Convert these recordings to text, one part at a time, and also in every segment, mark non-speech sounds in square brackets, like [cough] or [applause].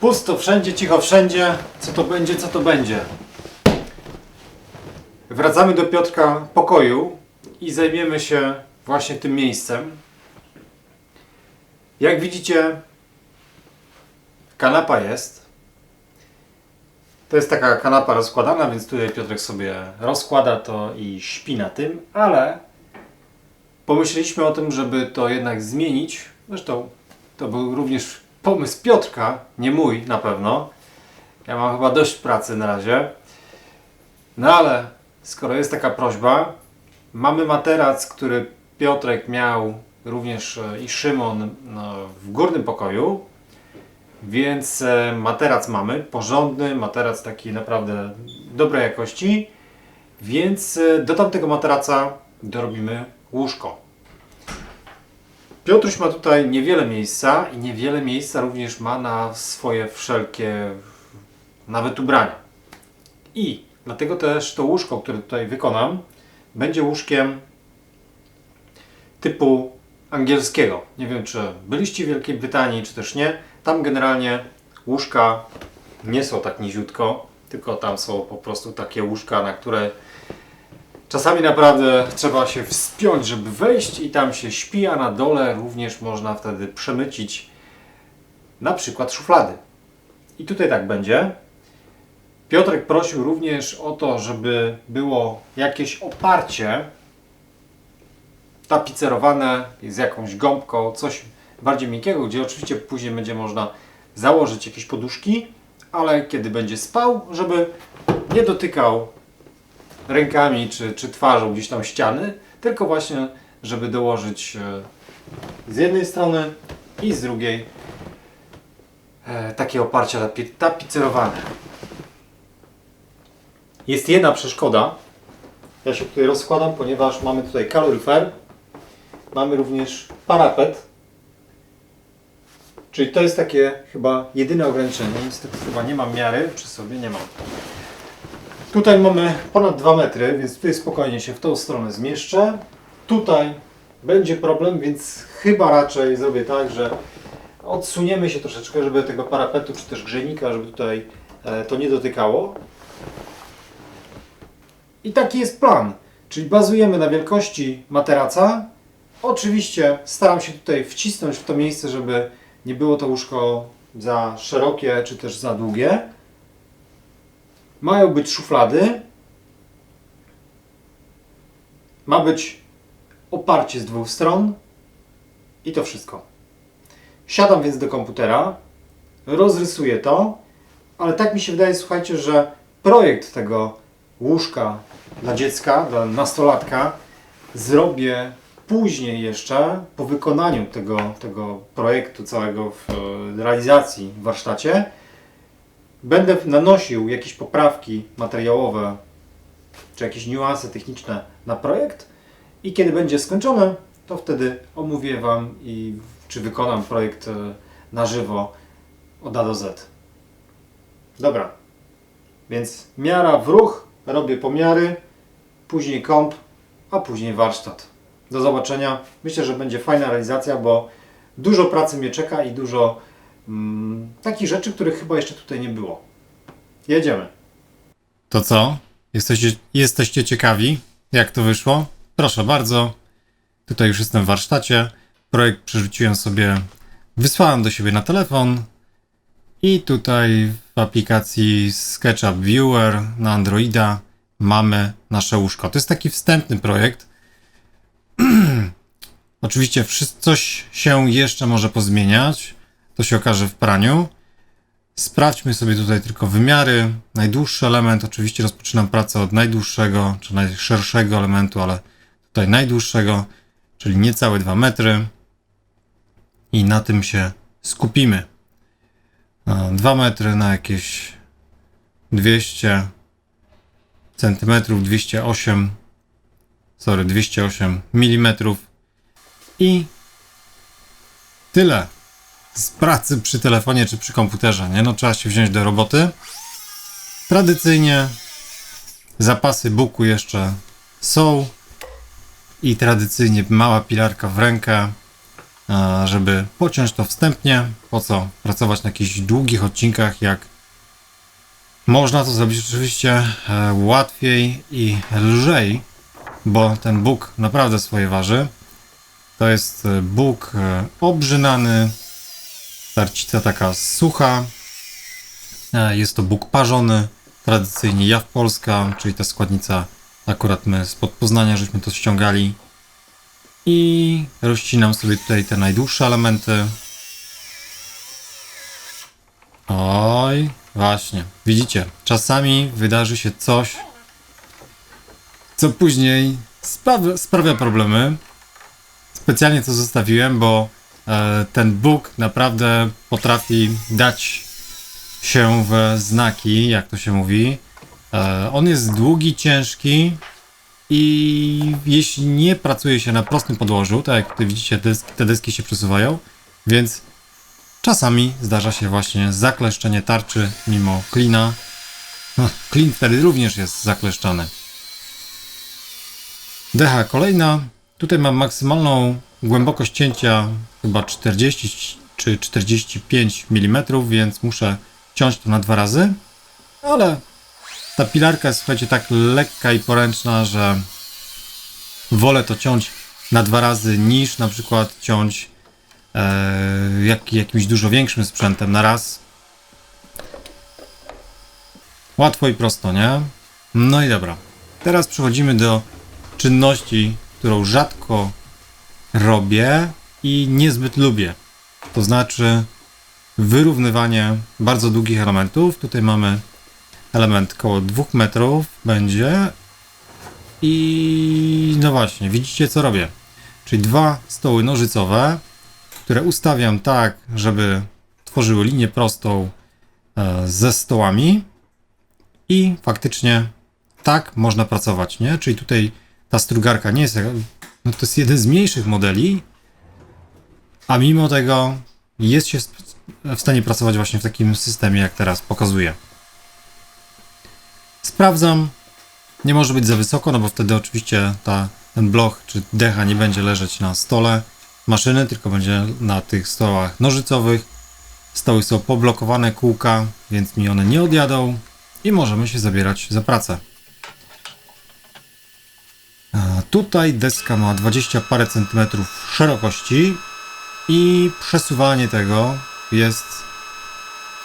Pusto wszędzie, cicho wszędzie. Co to będzie, co to będzie. Wracamy do Piotrka pokoju i zajmiemy się właśnie tym miejscem. Jak widzicie, kanapa jest. To jest taka kanapa rozkładana, więc tutaj Piotrek sobie rozkłada to i śpi na tym, ale pomyśleliśmy o tym, żeby to jednak zmienić. Zresztą to był również pomysł Piotrka, nie mój na pewno. Ja mam chyba dość pracy na razie. No ale skoro jest taka prośba, mamy materac, który Piotrek miał również e, i Szymon no, w górnym pokoju. Więc e, materac mamy, porządny, materac taki naprawdę dobrej jakości. Więc e, do tamtego materaca dorobimy łóżko. Piotruś ma tutaj niewiele miejsca i niewiele miejsca również ma na swoje wszelkie nawet ubrania. I dlatego też to łóżko, które tutaj wykonam, będzie łóżkiem typu angielskiego. Nie wiem, czy byliście w Wielkiej Brytanii, czy też nie. Tam generalnie łóżka nie są tak niziutko, tylko tam są po prostu takie łóżka, na które czasami naprawdę trzeba się wspiąć, żeby wejść i tam się śpi, a na dole również można wtedy przemycić na przykład szuflady. I tutaj tak będzie. Piotrek prosił również o to, żeby było jakieś oparcie tapicerowane z jakąś gąbką, coś bardziej miękkiego, gdzie oczywiście później będzie można założyć jakieś poduszki, ale kiedy będzie spał, żeby nie dotykał rękami czy, czy twarzą gdzieś tam ściany, tylko właśnie, żeby dołożyć e, z jednej strony i z drugiej e, takie oparcia tapi- tapicerowane. Jest jedna przeszkoda. Ja się tutaj rozkładam, ponieważ mamy tutaj kaloryfer. Mamy również parapet. Czyli to jest takie chyba jedyne ograniczenie. Niestety chyba nie mam miary przy sobie, nie mam. Tutaj mamy ponad 2 metry, więc tutaj spokojnie się w tą stronę zmieszczę. Tutaj będzie problem, więc chyba raczej zrobię tak, że odsuniemy się troszeczkę, żeby tego parapetu czy też grzejnika, żeby tutaj e, to nie dotykało. I taki jest plan. Czyli bazujemy na wielkości materaca. Oczywiście staram się tutaj wcisnąć w to miejsce, żeby nie było to łóżko za szerokie czy też za długie. Mają być szuflady. Ma być oparcie z dwóch stron. I to wszystko. Siadam więc do komputera, rozrysuję to, ale tak mi się wydaje, słuchajcie, że projekt tego łóżka dla dziecka, dla nastolatka zrobię później jeszcze, po wykonaniu tego, tego projektu całego w e, realizacji w warsztacie. Będę nanosił jakieś poprawki materiałowe, czy jakieś niuanse techniczne na projekt i kiedy będzie skończone, to wtedy omówię Wam i czy wykonam projekt e, na żywo od A do Z. Dobra, więc miara w ruch, robię pomiary, później komp, a później warsztat. Do zobaczenia. Myślę, że będzie fajna realizacja, bo dużo pracy mnie czeka i dużo mm, takich rzeczy, których chyba jeszcze tutaj nie było. Jedziemy. To co? Jesteście, jesteście ciekawi, jak to wyszło? Proszę bardzo. Tutaj już jestem w warsztacie. Projekt przerzuciłem sobie, wysłałem do siebie na telefon. I tutaj w aplikacji SketchUp Viewer na Androida mamy nasze łóżko. To jest taki wstępny projekt. Oczywiście coś się jeszcze może pozmieniać. To się okaże w praniu. Sprawdźmy sobie tutaj tylko wymiary. Najdłuższy element, oczywiście rozpoczynam pracę od najdłuższego, czy najszerszego elementu, ale tutaj najdłuższego, czyli niecałe 2 metry. I na tym się skupimy. 2 metry na jakieś 200 centymetrów, 208, sorry, 208 milimetrów. I tyle z pracy przy telefonie czy przy komputerze, nie? No trzeba się wziąć do roboty. Tradycyjnie Zapasy buku jeszcze są. I tradycyjnie mała pilarka w rękę, a, żeby pociąć to wstępnie. Po co pracować na jakichś długich odcinkach, jak można to zrobić oczywiście e, łatwiej i lżej, bo ten bóg naprawdę swoje waży. To jest e, bóg e, obrzynany, tarcica taka sucha. E, Jest to bóg parzony, tradycyjnie jaw polska, czyli ta składnica, akurat my spod Poznania żeśmy to ściągali. I rozcinam sobie tutaj te najdłuższe elementy. Oj, właśnie. Widzicie, czasami wydarzy się coś, co później sprawia, sprawia problemy. Specjalnie to zostawiłem, bo e, ten Bóg naprawdę potrafi dać się w znaki, jak to się mówi. E, on jest długi, ciężki i jeśli nie pracuje się na prostym podłożu, tak jak tutaj widzicie, deski, te deski się przesuwają, więc czasami zdarza się właśnie zakleszczenie tarczy mimo klina. No, klin wtedy również jest zakleszczony. Decha kolejna. Tutaj mam maksymalną głębokość cięcia chyba 40 czy 45 mm, więc muszę ciąć to na dwa razy. Ale ta pilarka jest słuchajcie tak lekka i poręczna, że wolę to ciąć na dwa razy niż na przykład ciąć e, jak, jakimś dużo większym sprzętem na raz. Łatwo i prosto, nie? No i dobra. Teraz przechodzimy do czynności, którą rzadko robię i niezbyt lubię. To znaczy wyrównywanie bardzo długich elementów. Tutaj mamy element koło 2 metrów będzie i no właśnie, widzicie co robię. Czyli dwa stoły nożycowe, które ustawiam tak, żeby tworzyły linię prostą e, ze stołami i faktycznie tak można pracować, nie? Czyli tutaj ta strugarka nie jest, no to jest jeden z mniejszych modeli, a mimo tego jest się w stanie pracować właśnie w takim systemie, jak teraz pokazuję. Sprawdzam. Nie może być za wysoko, no bo wtedy oczywiście ta, ten bloch czy decha nie będzie leżeć na stole maszyny, tylko będzie na tych stołach nożycowych. Stoły są poblokowane, kółka, więc mi one nie odjadą i możemy się zabierać za pracę. Tutaj deska ma 20 parę centymetrów szerokości i przesuwanie tego jest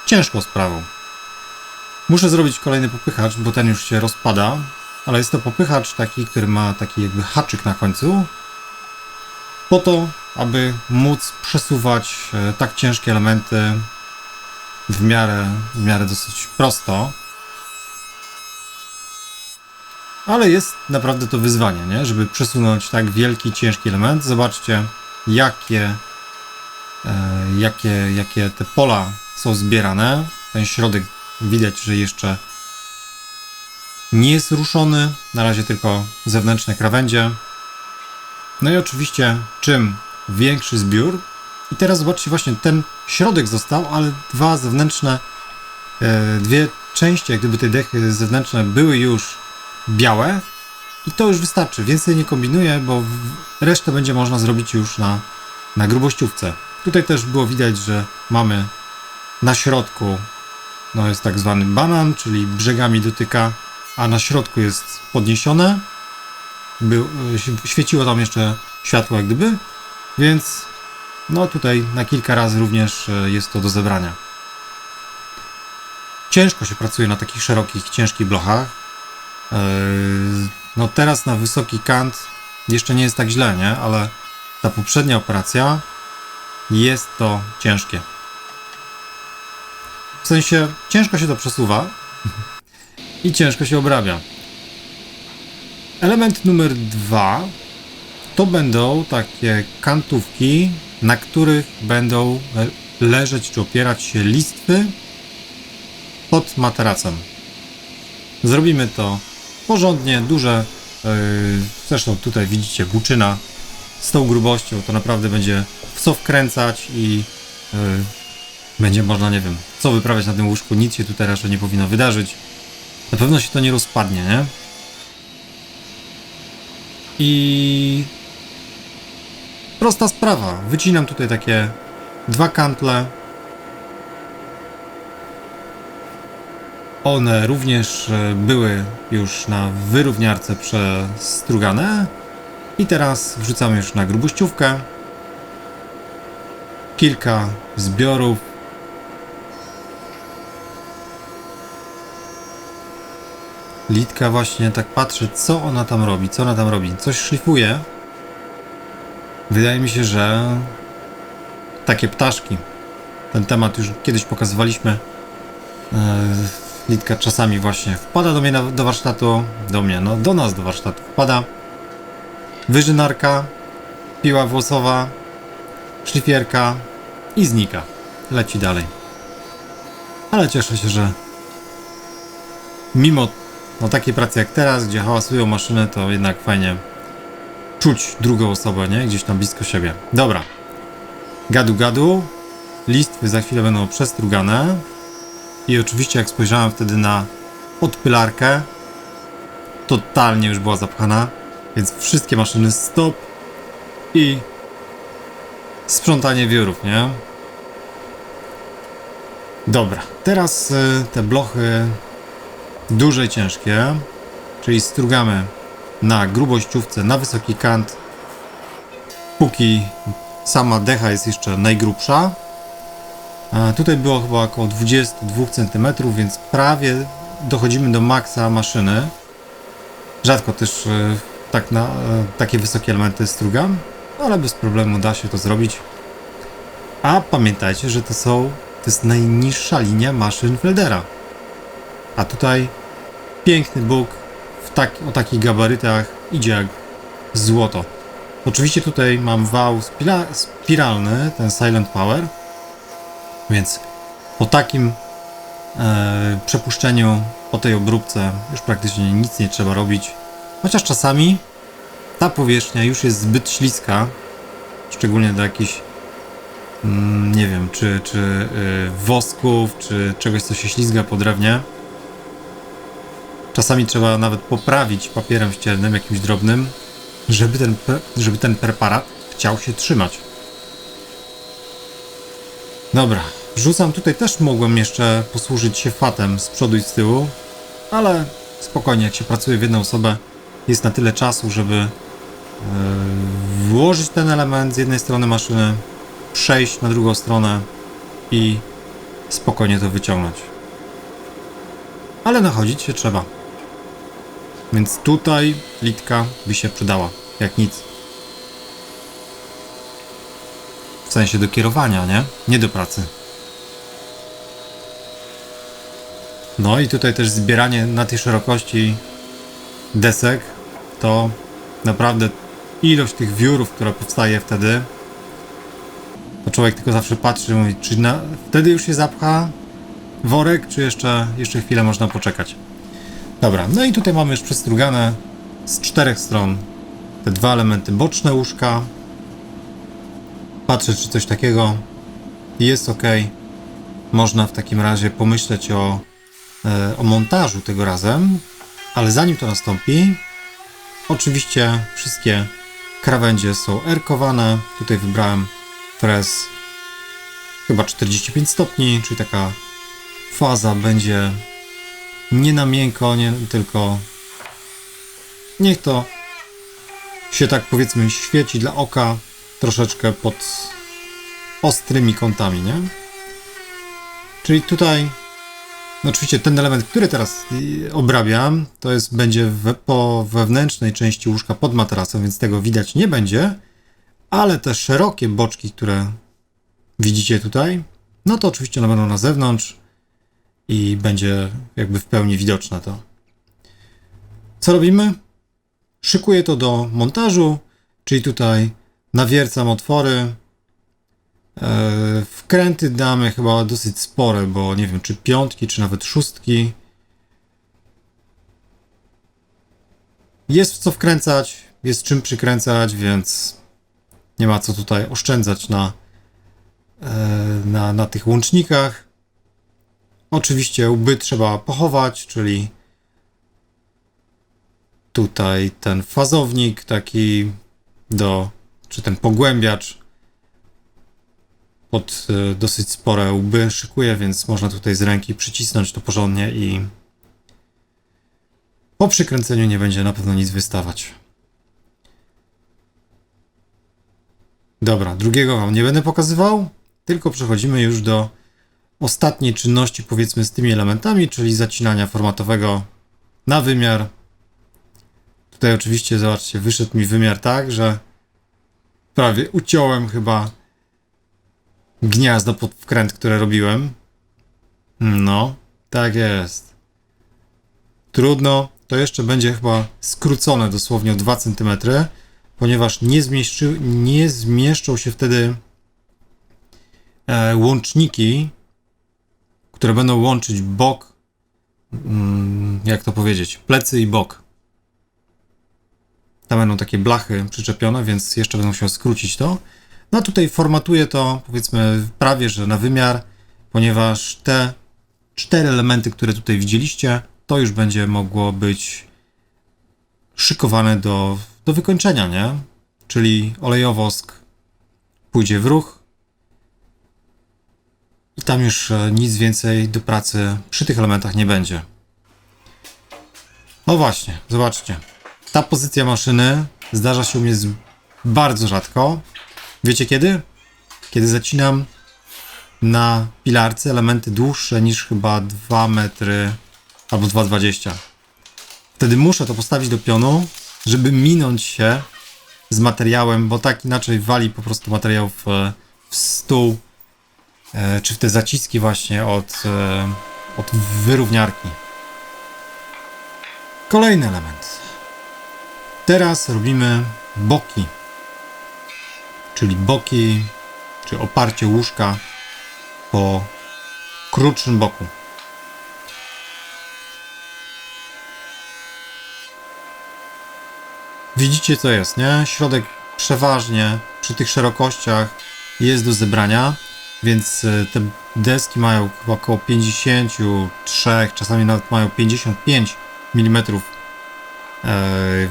ciężką sprawą. Muszę zrobić kolejny popychacz, bo ten już się rozpada, ale jest to popychacz taki, który ma taki jakby haczyk na końcu, po to, aby móc przesuwać e, tak ciężkie elementy w miarę, w miarę dosyć prosto. Ale jest naprawdę to wyzwanie, nie? żeby przesunąć tak wielki, ciężki element. Zobaczcie, jakie, e, jakie, jakie te pola są zbierane. Ten środek widać, że jeszcze nie jest ruszony. Na razie tylko zewnętrzne krawędzie. No i oczywiście, czym większy zbiór. I teraz zobaczcie, właśnie ten środek został, ale dwa zewnętrzne, e, dwie części, jak gdyby te dechy zewnętrzne były już białe. I to już wystarczy. Więcej nie kombinuję, bo resztę będzie można zrobić już na, na grubościówce. Tutaj też było widać, że mamy na środku no jest tak zwany banan, czyli brzegami dotyka, a na środku jest podniesione. E, św- świeciło tam jeszcze światło jak gdyby, więc no tutaj na kilka razy również e, jest to do zebrania. Ciężko się pracuje na takich szerokich, ciężkich blochach. Yy, No teraz na wysoki kant jeszcze nie jest tak źle, nie? Ale ta poprzednia operacja jest to ciężkie. W sensie ciężko się to przesuwa [laughs] i ciężko się obrabia. Element numer dwa to będą takie kantówki, na których będą le- leżeć czy opierać się listwy pod materacem. Zrobimy to porządnie, duże. Yy, zresztą tutaj widzicie buczyna z tą grubością, to naprawdę będzie w co wkręcać i yy, będzie można, nie wiem, co wyprawiać na tym łóżku, nic się tutaj raczej nie powinno wydarzyć. Na pewno się to nie rozpadnie, nie? I prosta sprawa. Wycinam tutaj takie dwa kantle, One również e, były już na wyrówniarce przestrugane. I teraz wrzucamy już na grubościówkę. Kilka zbiorów. Litka właśnie tak patrzy, co ona tam robi, co ona tam robi. Coś szlifuje. Wydaje mi się, że takie ptaszki. Ten temat już kiedyś pokazywaliśmy. Litka czasami właśnie wpada do mnie na, do warsztatu, do mnie, no do nas do warsztatu wpada. Wyżynarka, piła włosowa, szlifierka i znika. Leci dalej. Ale cieszę się, że mimo no, takiej pracy jak teraz, gdzie hałasują maszyny, to jednak fajnie czuć drugą osobę, nie? Gdzieś tam blisko siebie. Dobra. Gadu gadu. Listwy za chwilę będą przestrugane. I oczywiście jak spojrzałem wtedy na odpylarkę, totalnie już była zapchana, więc wszystkie maszyny stop i sprzątanie wiórów, nie? Dobra, teraz y, te blochy duże i ciężkie, czyli strugamy na grubościówce, na wysoki kant, póki sama decha jest jeszcze najgrubsza. Tutaj było chyba około 22 cm, więc prawie dochodzimy do maksa maszyny. Rzadko też e, tak na e, takie wysokie elementy strugam, ale bez problemu da się to zrobić. A pamiętajcie, że to są to jest najniższa linia maszyn Feldera. A tutaj piękny Bóg w tak, o takich gabarytach idzie jak złoto. Oczywiście tutaj mam wał spira- spiralny, ten Silent Power, więc po takim e, przepuszczeniu, po tej obróbce już praktycznie nic nie trzeba robić. Chociaż czasami ta powierzchnia już jest zbyt śliska, szczególnie do jakichś mm, nie wiem, czy, czy y, wosków, czy czegoś, co się ślizga po drewnie. Czasami trzeba nawet poprawić papierem ściernym, jakimś drobnym, żeby ten, żeby ten preparat chciał się trzymać. Dobra, wrzucam tutaj też mogłem jeszcze posłużyć się fatem z przodu i z tyłu, ale spokojnie, jak się pracuje w jedną osobę, jest na tyle czasu, żeby e, włożyć ten element z jednej strony maszyny, przejść na drugą stronę i spokojnie to wyciągnąć. Ale nachodzić się trzeba. Więc tutaj litka by się przydała, jak nic. W sensie do kierowania, nie? Nie do pracy. No i tutaj też zbieranie na tej szerokości desek to naprawdę ilość tych wiórów, która powstaje wtedy. To człowiek tylko zawsze patrzy i mówi, czy na, wtedy już się zapcha worek, czy jeszcze, jeszcze chwilę można poczekać. Dobra, no i tutaj mamy już przestrugane z czterech stron te dwa elementy boczne łóżka. Patrzę, czy coś takiego jest ok. Można w takim razie pomyśleć o, o montażu tego razem, ale zanim to nastąpi, oczywiście wszystkie krawędzie są erkowane. Tutaj wybrałem frez chyba 45 stopni, czyli taka faza będzie nie na miękko, nie tylko niech to się tak powiedzmy świeci dla oka troszeczkę pod ostrymi kątami, nie? Czyli tutaj no oczywiście ten element, który teraz y, obrabiam, to jest będzie we, po wewnętrznej części łóżka pod materacem, więc tego widać nie będzie, ale te szerokie boczki, które widzicie tutaj, no to oczywiście one będą na zewnątrz i będzie jakby w pełni widoczne to. Co robimy? Szykuję to do montażu, czyli tutaj nawiercam otwory. E, Wkręty damy chyba dosyć spore, bo nie wiem, czy piątki, czy nawet szóstki. Jest w co wkręcać, jest czym przykręcać, więc nie ma co tutaj oszczędzać na, e, na, na tych łącznikach. Oczywiście łby trzeba pochować, czyli tutaj ten fazownik taki do, czy ten pogłębiacz pod y, dosyć spore łby szykuje, więc można tutaj z ręki przycisnąć to porządnie i po przykręceniu nie będzie na pewno nic wystawać. Dobra, drugiego wam nie będę pokazywał, tylko przechodzimy już do ostatniej czynności, powiedzmy, z tymi elementami, czyli zacinania formatowego na wymiar. Tutaj oczywiście, zobaczcie, wyszedł mi wymiar tak, że prawie uciąłem chyba gniazdo pod wkręt, które robiłem. No, tak jest. Trudno, to jeszcze będzie chyba skrócone dosłownie o 2 cm, ponieważ nie, zmieści, nie zmieszczą się wtedy e, łączniki, które będą łączyć bok, mm, jak to powiedzieć, plecy i bok. Tam będą takie blachy przyczepione, więc jeszcze będą musiał skrócić to. No tutaj formatuję to, powiedzmy, prawie że na wymiar, ponieważ te cztery elementy, które tutaj widzieliście, to już będzie mogło być szykowane do, do wykończenia, nie? Czyli olejowosk pójdzie w ruch i tam już e, nic więcej do pracy przy tych elementach nie będzie. No właśnie, zobaczcie. Ta pozycja maszyny zdarza się u mnie bardzo rzadko. Wiecie kiedy? Kiedy zacinam na pilarce elementy dłuższe niż chyba 2 metry albo 2,20. Wtedy muszę to postawić do pionu, żeby minąć się z materiałem, bo tak inaczej wali po prostu materiał w, w stół, e, czy w te zaciski właśnie od, e, od wyrówniarki. Kolejny element. Teraz robimy boki, czyli boki, czy oparcie łóżka po krótszym boku. Widzicie co jest, nie? Środek przeważnie przy tych szerokościach jest do zebrania, więc e, te deski mają około 53, czasami nawet mają 55 mm e,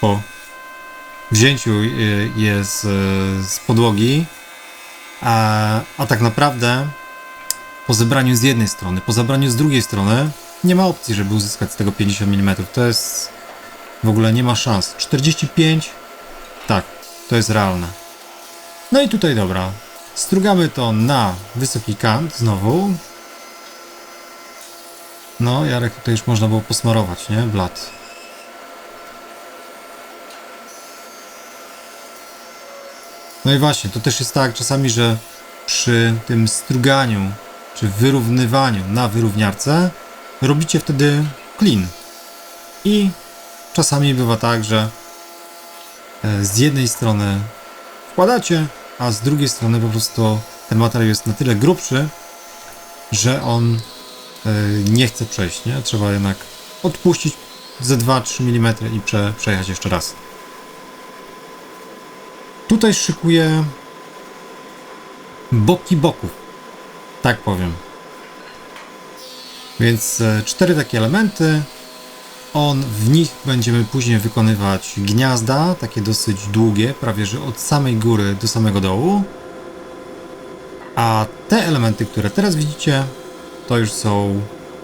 po wzięciu e, je z, z podłogi, a, a tak naprawdę po zebraniu z jednej strony, po zebraniu z drugiej strony nie ma opcji, żeby uzyskać z tego 50 mm. To jest w ogóle nie ma szans. 45 tak, to jest realne. No i tutaj dobra. Strugamy to na wysoki kant znowu. No, Jarek tutaj już można było posmarować, nie? Blat. No i właśnie, to też jest tak czasami, że przy tym struganiu, czy wyrównywaniu na wyrówniarce, robicie wtedy clean. I czasami bywa tak, że e, z jednej strony wkładacie, a z drugiej strony po prostu ten materiał jest na tyle grubszy, że on e, nie chce przejść, nie? Trzeba jednak odpuścić ze 2-3 mm i prze, przejechać jeszcze raz. Tutaj szykuję boki boków, tak powiem. Więc e, cztery takie elementy. On w nich będziemy później wykonywać gniazda, takie dosyć długie, prawie że od samej góry do samego dołu. A te elementy, które teraz widzicie, to już są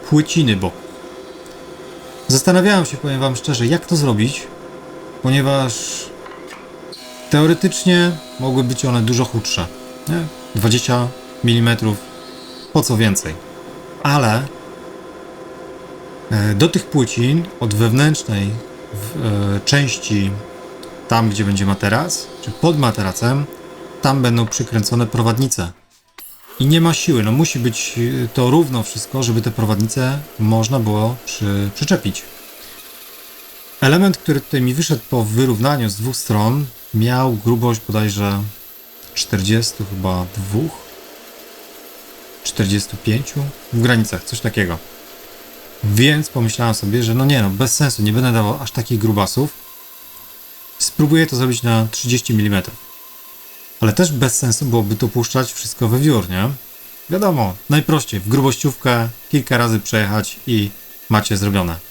płyciny boków. Zastanawiałem się, powiem Wam szczerze, jak to zrobić, ponieważ teoretycznie mogły być one dużo chudsze. Nie? 20 mm, po co więcej. Ale E, Do tych płycin od wewnętrznej e, części, tam gdzie będzie materac, czy pod materacem, tam będą przykręcone prowadnice. I nie ma siły, no musi być e, to równo wszystko, żeby te prowadnice można było przy, przyczepić. Element, który tutaj mi wyszedł po wyrównaniu z dwóch stron, miał grubość bodajże 40 chyba dwóch, 45 w granicach, coś takiego. Więc pomyślałem sobie, że no nie no, bez sensu, nie będę dawał aż takich grubasów. Spróbuję to zrobić na 30 mm. Ale też bez sensu byłoby to puszczać wszystko we wiór, nie? Wiadomo, najprościej, w grubościówkę kilka razy przejechać i macie zrobione.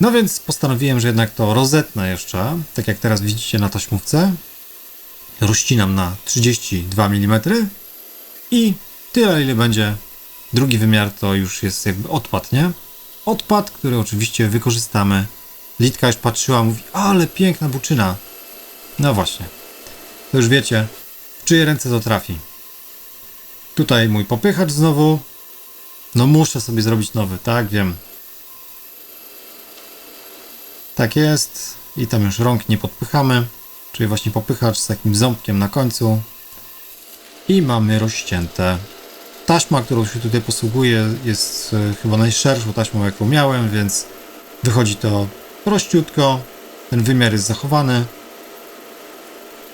No więc postanowiłem, że jednak to rozetnę jeszcze, tak jak teraz widzicie na taśmówce. Rozcinam na 32 mm i tyle, ile będzie. Drugi wymiar to już jest jakby odpad, nie? Odpad, który oczywiście wykorzystamy. Litka już patrzyła, mówi, ale piękna buczyna. No właśnie. To już wiecie, w czyje ręce to trafi. Tutaj mój popychacz znowu. No muszę sobie zrobić nowy, tak, wiem. Tak jest. I tam już rąk nie podpychamy. Czyli właśnie popychacz z takim ząbkiem na końcu. I mamy rozcięte. Taśma, którą się tutaj posługuję, jest e, chyba najszerszą taśmą, jaką miałem, więc wychodzi to prościutko. Ten wymiar jest zachowany.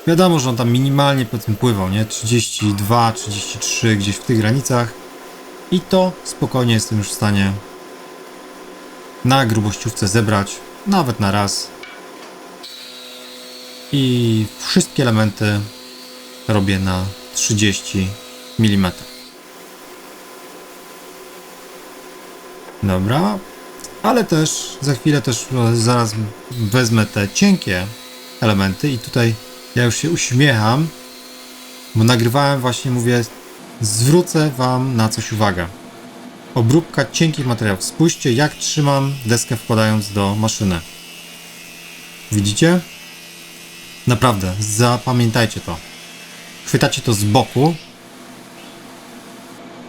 Wiadomo, że on tam minimalnie powiedzmy pływał, nie? 32, 33, gdzieś w tych granicach. I to spokojnie jestem już w stanie na grubościówce zebrać, nawet na raz. I wszystkie elementy robię na 30 mm. Dobra, ale też za chwilę też e, zaraz wezmę te cienkie elementy i tutaj ja już się uśmiecham, bo nagrywałem właśnie, mówię, zwrócę wam na coś uwagę. Obróbka cienkich materiałów. Spójrzcie, jak trzymam deskę wkładając do maszyny. Widzicie? Naprawdę, zapamiętajcie to. Chwytacie to z boku,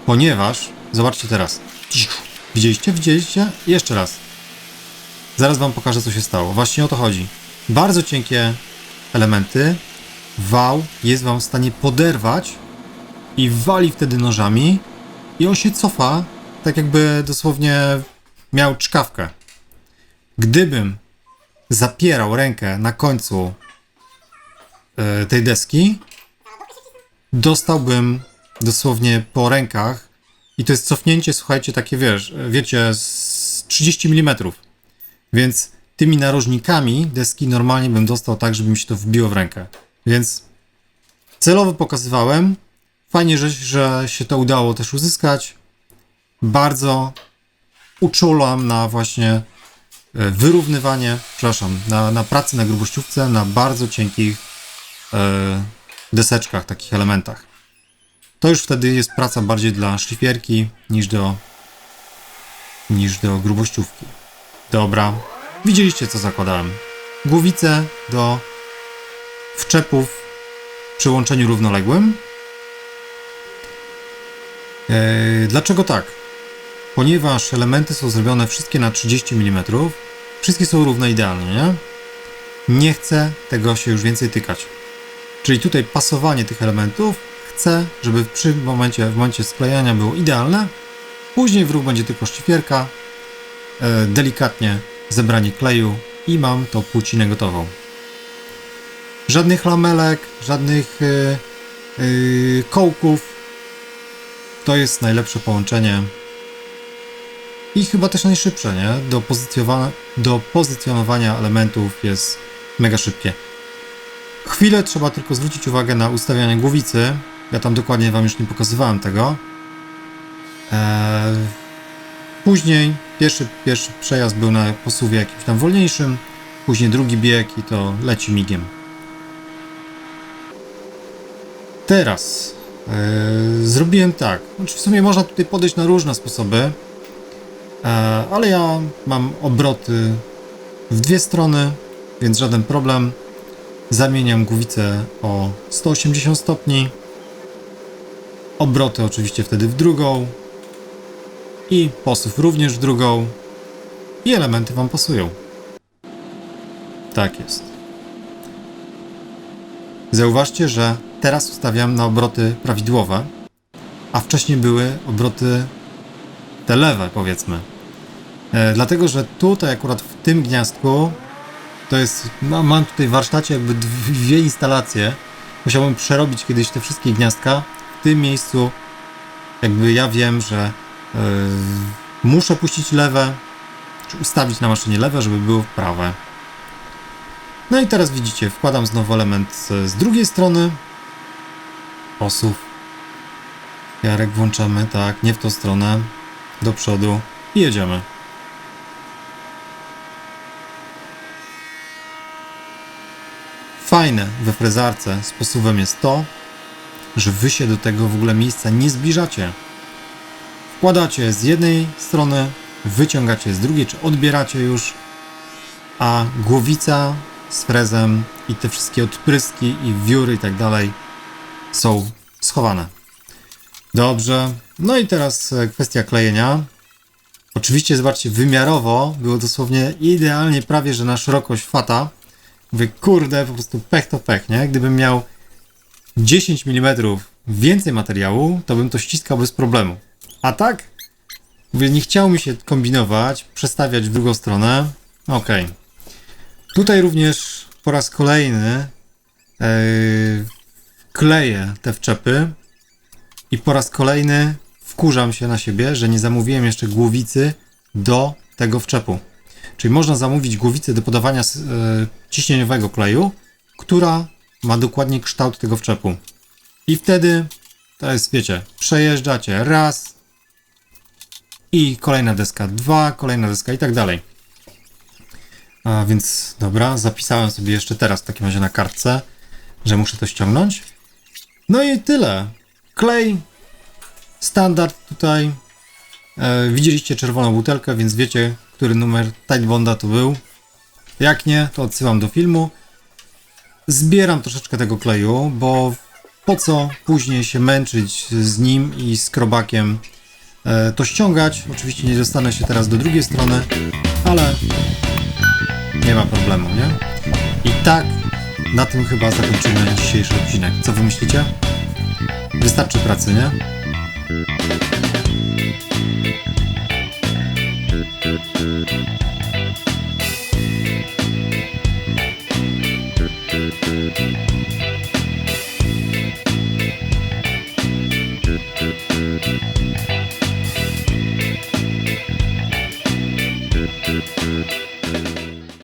ponieważ, zobaczcie teraz. Widzieliście? Widzieliście? Jeszcze raz. Zaraz wam pokażę, co się stało. Właśnie o to chodzi. Bardzo cienkie elementy. Wał jest wam w stanie poderwać i wali wtedy nożami i on się cofa, tak jakby dosłownie miał czkawkę. Gdybym zapierał rękę na końcu e, tej deski, dostałbym dosłownie po rękach i to jest cofnięcie, słuchajcie, takie wiesz, wiecie, z 30 mm. Więc tymi narożnikami deski normalnie bym dostał tak, żeby mi się to wbiło w rękę. Więc celowo pokazywałem. Fajnie, że, że się to udało też uzyskać. Bardzo uczulam na właśnie e, wyrównywanie, przepraszam, na, na pracy na grubościówce, na bardzo cienkich e, deseczkach, takich elementach. To już wtedy jest praca bardziej dla szlifierki niż do niż do grubościówki. Dobra. Widzieliście co zakładałem. Głowice do wczepów przy łączeniu równoległym. Eee, dlaczego tak? Ponieważ elementy są zrobione wszystkie na 30 mm, wszystkie są równe idealnie, nie? Nie chcę tego się już więcej tykać. Czyli tutaj pasowanie tych elementów chcę, żeby przy momencie, w momencie sklejania było idealne. Później w ruch będzie tylko szlifierka, e, delikatnie zebranie kleju i mam tą płócinę gotową. Żadnych lamelek, żadnych e, e, kołków. To jest najlepsze połączenie i chyba też najszybsze, nie? Do, pozycjonowania, do pozycjonowania elementów jest mega szybkie. Chwilę trzeba tylko zwrócić uwagę na ustawianie głowicy. Ja tam dokładnie Wam już nie pokazywałem tego. Eee, później pierwszy, pierwszy przejazd był na posuwie jakimś tam wolniejszym, później drugi bieg i to leci migiem. Teraz eee, zrobiłem tak. Znaczy w sumie można tutaj podejść na różne sposoby, ale ja mam obroty w dwie strony, więc żaden problem. Zamieniam głowicę o 180 stopni. Obroty oczywiście wtedy w drugą. I posuw również w drugą. I elementy Wam pasują. Tak jest. Zauważcie, że teraz ustawiam na obroty prawidłowe, a wcześniej były obroty te lewe, powiedzmy. E, dlatego, że tutaj akurat w tym gniazdku to jest, ma- mam tutaj w warsztacie jakby dwie instalacje. Musiałbym przerobić kiedyś te wszystkie gniazdka. W tym miejscu jakby ja wiem, że yy, muszę puścić lewe, czy ustawić na maszynie lewe, żeby było prawe. No i teraz widzicie, wkładam znowu element z, z drugiej strony. Posuw. Jarek włączamy, tak, nie w tą stronę do przodu i jedziemy. Fajne we frezarce sposobem jest to, że wy się do tego w ogóle miejsca nie zbliżacie. Wkładacie z jednej strony, wyciągacie z drugiej, czy odbieracie już, a głowica z frezem i te wszystkie odpryski i wióry i tak dalej są schowane. Dobrze. No i teraz e, kwestia klejenia. Oczywiście, zobaczcie, wymiarowo było dosłownie idealnie, prawie że na szerokość fata. Mówię, kurde, po prostu pech to pech, nie? Gdybym miał 10 mm więcej materiału, to bym to ściskał bez problemu. A tak? Mówię, nie chciało mi się kombinować, przestawiać w drugą stronę. Okej. Tutaj również po raz kolejny yy, kleję te wczepy i po raz kolejny wkurzam się na siebie, że nie zamówiłem jeszcze głowicy do tego wczepu. Czyli można zamówić głowicę do podawania e, ciśnieniowego kleju, która ma dokładnie kształt tego wczepu. I wtedy to jest, wiecie, przejeżdżacie raz i kolejna deska dwa, kolejna deska i tak dalej. A więc dobra, zapisałem sobie jeszcze teraz w takim razie na kartce, że muszę to ściągnąć. No i tyle. Klej, standard tutaj. E, widzieliście czerwoną butelkę, więc wiecie, który numer Tide Bonda to był. Jak nie, to odsyłam do filmu. Zbieram troszeczkę tego kleju, bo po co później się męczyć z nim i z krobakiem e, to ściągać. Oczywiście nie dostanę się teraz do drugiej strony, ale nie ma problemu, nie? I tak na tym chyba zakończymy dzisiejszy odcinek. Co wy myślicie? Wystarczy pracy, nie? Thank.